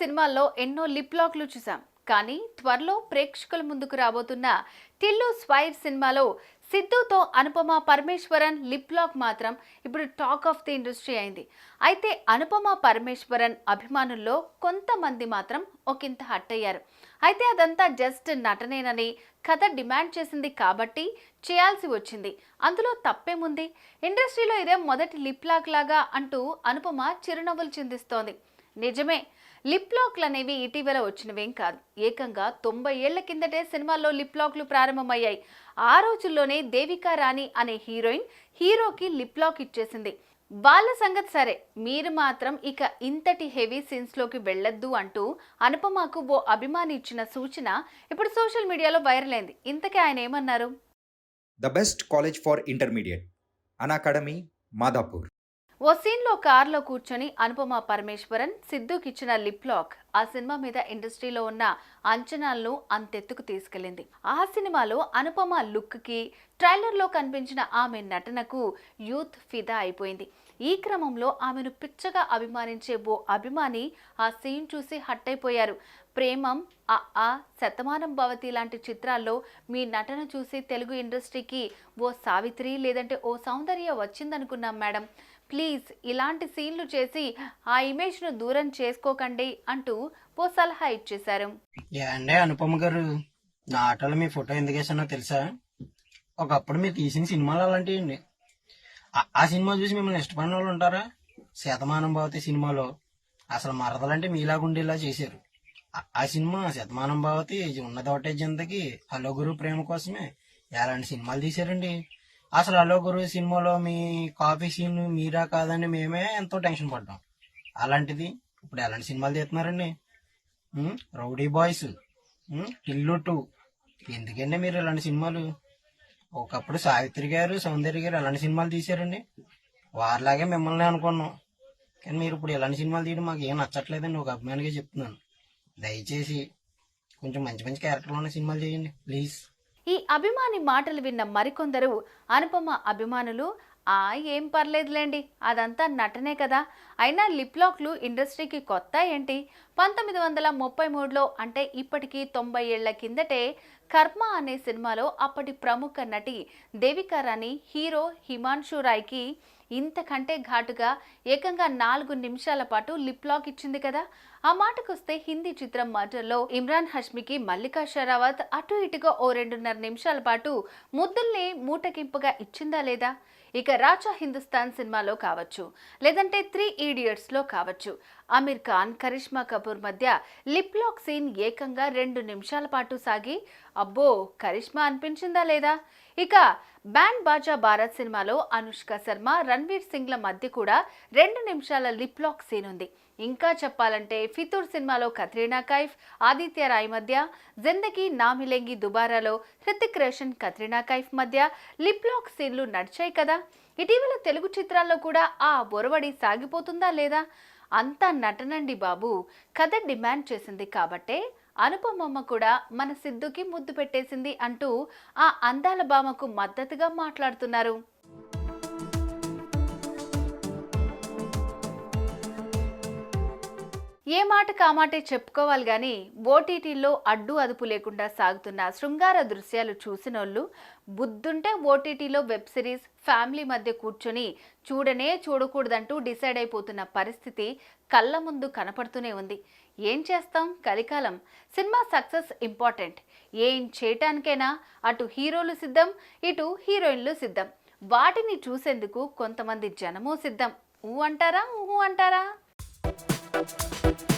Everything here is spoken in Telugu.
సినిమాల్లో ఎన్నో లిప్ లాక్లు చూసాం కానీ త్వరలో ప్రేక్షకుల ముందుకు రాబోతున్న టిల్లు స్వైర్ సినిమాలో సిద్ధుతో అనుపమ పరమేశ్వరన్ లిప్ లాక్ మాత్రం ఇప్పుడు టాక్ ఆఫ్ ది ఇండస్ట్రీ అయింది. అయితే అనుపమ పరమేశ్వరన్ అభిమానుల్లో కొంతమంది మాత్రం ఒకంత హట్ అయ్యారు. అయితే అదంతా జస్ట్ నటనేనని కథ డిమాండ్ చేసింది కాబట్టి చేయాల్సి వచ్చింది. అందులో తప్పేముంది? ఇండస్ట్రీలో ఇదే మొదటి లిప్ లాక్ లాగా అంటూ అనుపమ చిరునవ్వులు చిందిస్తోంది. నిజమే లిప్ లాక్లు అనేవి ఇటీవల వచ్చినవేం కాదు. ఏకంగా తొంభై ఏళ్ళ కిందటే సినిమాల్లో లిప్ లాక్లు ప్రారంభమయ్యాయి. ఆ రోజుల్లోనే దేవికా రాణి అనే హీరోయిన్ హీరోకి లిప్ లాక్ ఇచ్చేసింది. వాళ్ళ సంగతి సరే మీరు మాత్రం ఇక ఇంతటి హెవీ సీన్స్లోకి వెళ్ళొద్దు అంటూ అనుపమకు ఓ అభిమాని ఇచ్చిన సూచన ఇప్పుడు సోషల్ మీడియాలో వైరల్ అయింది. ఇంతకే ఆయన ఏమన్నారు? The best college for intermediate Unacademy Madhapur. ఓ సీన్లో కార్లో కూర్చొని అనుపమ పరమేశ్వరన్ సిద్ధుకి ఇచ్చిన లిప్ లాక్. ఆ సినిమా మీద ఇండస్ట్రీలో ఉన్న అంచనాలను అంతెత్తుకు తీసుకెళ్ళింది. ఆ సినిమాలో అనుపమ లుక్కి ట్రైలర్లో కనిపించిన ఆమె నటనకు యూత్ ఫిదా అయిపోయింది. ఈ క్రమంలో ఆమెను పిచ్చగా అభిమానించే ఓ అభిమాని ఆ సీన్ చూసి హట్ అయిపోయారు ప్రేమం ఆ శతమానం భవతి లాంటి చిత్రాల్లో మీ నటన చూసి తెలుగు ఇండస్ట్రీకి ఓ సావిత్రి లేదంటే ఓ సౌందర్య వచ్చిందనుకున్నాం మేడం. ప్లీజ్ ఇలాంటి సీన్లు చేసి ఆ ఇమేజ్ను దూరం చేసుకోకండి అంటూ ఓ సలహా ఇచ్చేశారు. ఏ అనుపమ గారు నా ఆటోలో మీ ఫోటో ఎందుకు వేసానో తెలుసా? ఒకప్పుడు మీరు తీసిన సినిమాలు అలాంటివి అండి ఆ సినిమా చూసి మిమ్మల్ని ఇష్టపడిన వాళ్ళు ఉంటారా? శతమానం భావతి సినిమాలో అసలు మరదలంటే మీలాగా ఉండేలా చేశారు. ఆ- సినిమా శతమానం భావతి ఉన్నది ఒకటే హలో గురు ప్రేమ కోసమే ఎలాంటి సినిమాలు తీశారండి? అసలు హలో గురు సినిమాలో మీ కాఫీ సీన్ మీరా కాదని మేమే ఎంతో టెన్షన్ పడ్డాం. అలాంటిది ఇప్పుడు ఎలాంటి సినిమాలు తీస్తున్నారండి? రౌడీ బాయ్స్ టిల్లు టూ ఎందుకండి మీరు ఇలాంటి సినిమాలు? ఒకప్పుడు సావిత్రి గారు సౌందర్య గారు ఎలాంటి సినిమాలు తీశారండి? వారిలాగే మిమ్మల్ని అనుకున్నాం. కానీ మీరు ఇప్పుడు ఇలాంటి సినిమాలు తీయడం మాకు ఏం నచ్చట్లేదండి ఒక అభిమానిగా చెప్తున్నాను. దయచేసి కొంచెం మంచి మంచి క్యారెక్టర్లు ఉన్న సినిమాలు చేయండి ప్లీజ్. ఈ అభిమాని మాటలు విన్న మరికొందరు అనుపమ అభిమానులు ఆ ఏం పర్లేదులేండి అదంతా నటనే కదా. అయినా లిప్లాక్లు ఇండస్ట్రీకి కొత్త ఏంటి పంతొమ్మిది వందల ముప్పై మూడులో అంటే ఇప్పటికీ తొంభై ఏళ్ళ కిందటే కర్మ అనే సినిమాలో అప్పటి ప్రముఖ నటి దేవికా రాణి హీరో హిమాన్షు రాయ్కి ఇంతకంటే ఘాటుగా ఏకంగా నాలుగు నిమిషాల పాటు లిప్ లాక్ ఇచ్చింది కదా? ఆ మాటకొస్తే హిందీ చిత్రం మటర్లో ఇమ్రాన్ హష్మికి మల్లికా షరావత్ అటు ఇటుగా ఓ రెండున్నర నిమిషాల పాటు ముద్దుల్ని మూటకింపుగా ఇచ్చిందా లేదా? ఇక రాజా హిందుస్థాన్ సినిమాలో కావచ్చు లేదంటే త్రీ ఈడియట్స్లో కావచ్చు. అమీర్ ఖాన్ కరిష్మా కపూర్ మధ్య లిప్ లాక్ సీన్ ఏకంగా రెండు నిమిషాల పాటు సాగి అబ్బో కరిష్మా అనిపించిందా లేదా? ఇక బ్యాండ్ బాజా భారత్ సినిమాలో అనుష్క శర్మ రణ్వీర్ సింగ్ల మధ్య కూడా రెండు నిమిషాల లిప్ లాక్ సీన్ ఉంది. ఇంకా చెప్పాలంటే ఫితూర్ సినిమాలో కత్రీనా కైఫ్ ఆదిత్య రాయ్ మధ్య జిందగీ నామిలెంగి దుబారాలో హృతిక్ రోషన్ కత్రీనా కైఫ్ మధ్య లిప్ లాక్ సీన్లు నడిచాయి కదా? ఇటీవల తెలుగు చిత్రాల్లో కూడా ఆ బొరవడి సాగిపోతుందా లేదా? అంతా నటనండి బాబు. కథ డిమాండ్ చేసింది కాబట్టే అనుపమమ్మ కూడా మన సిద్ధుకి ముద్దు పెట్టేసింది అంటూ ఆ అందాల భామకు మద్దతుగా మాట్లాడుతున్నారు. ఏ మాట కామాటే చెప్పుకోవాలి కానీ ఓటీటీలో అడ్డు అదుపు లేకుండా సాగుతున్న శృంగార దృశ్యాలు చూసినోళ్ళు బుద్ధుంటే ఓటీటీలో వెబ్ సిరీస్ ఫ్యామిలీ మధ్య కూర్చొని చూడనే చూడకూడదంటూ డిసైడ్ అయిపోతున్న పరిస్థితి కళ్ళ ముందు కనపడుతూనే ఉంది. ఏం చేస్తాం? కలికాలం. Cinema success important. ఏం చేయటానికైనా అటు హీరోలు సిద్ధం ఇటు హీరోయిన్లు సిద్ధం. వాటిని చూసేందుకు కొంతమంది జనమూ సిద్ధం. ఊ అంటారా? ఊ అంటారా? Thank you.